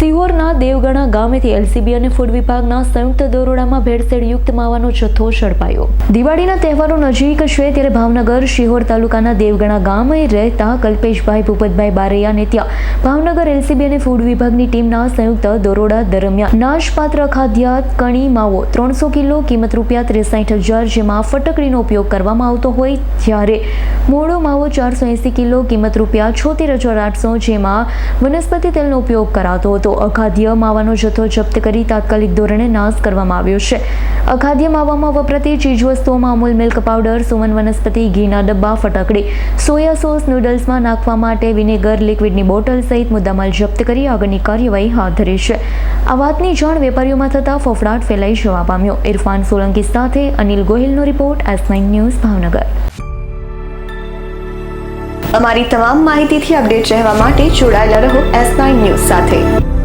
સિહોરના Devgana ગામેથી LCB અને food વિભાગના સંયુક્ત દરોડામાં ભેળસેળયુક્ત માવાનો જથ્થો ઝડપાયો. દિવાળીના તહેવારો નજીક છે ત્યારે ભાવનગર, શિહોર તાલુકાના દેવગણા ગામે રહેતા કલ્પેશભાઈ, ભૂપતભાઈ બારૈયાને ત્યાં ભાવનગર એલસીબી અને ફૂડ વિભાગની ટીમના સંયુક્ત દરોડા દરમિયાન નાશપાત્ર ખાદ્યાત, કણી, માવો ત્રણસો કિલો, કિંમત રૂપિયા ત્રેસાઠ હજાર જેમાં ફટકડીનો ઉપયોગ કરવામાં આવતો હોય જ્યારે મોડો માવો ચારસો એંસી કિલો, કિંમત રૂપિયા છોતેર હજાર આઠસો જેમાં વનસ્પતિ તેલનો ઉપયોગ કરાતો હતો. અખાદ્ય માવાનો જથ્થો જપ્ત કરી તાત્કાલિક ધોરણે નાશ કરવામાં આવ્યો છે. અખાદ્ય માવામાં વપરાતી ચીજવસ્તુઓમાં અમૂલ મિલ્ક પાવડર સુમન વનસ્પતિ, ઘીના ડબ્બા, ફટાકડી, સોયા સોસ, નૂડલ્સમાં નાખવા માટે વિનેગર લિક્વિડની બોટલ સહિત મુદ્દામાલ જપ્ત કરી આગળની કાર્યવાહી હાથ ધરી છે. આ વાતની જાણ વેપારીઓમાં થતાં ફફડાટ ફેલાઈ જવા પામ્યો. ઇરફાન સોલંકી સાથે અનિલ ગોહિલનો રિપોર્ટ એસ ન્યૂઝ ભાવનગર. અમારી તમામ માહિતીથી અપડેટ રહેવા માટે જોડાયેલા રહો એસ ન્યૂઝ સાથે.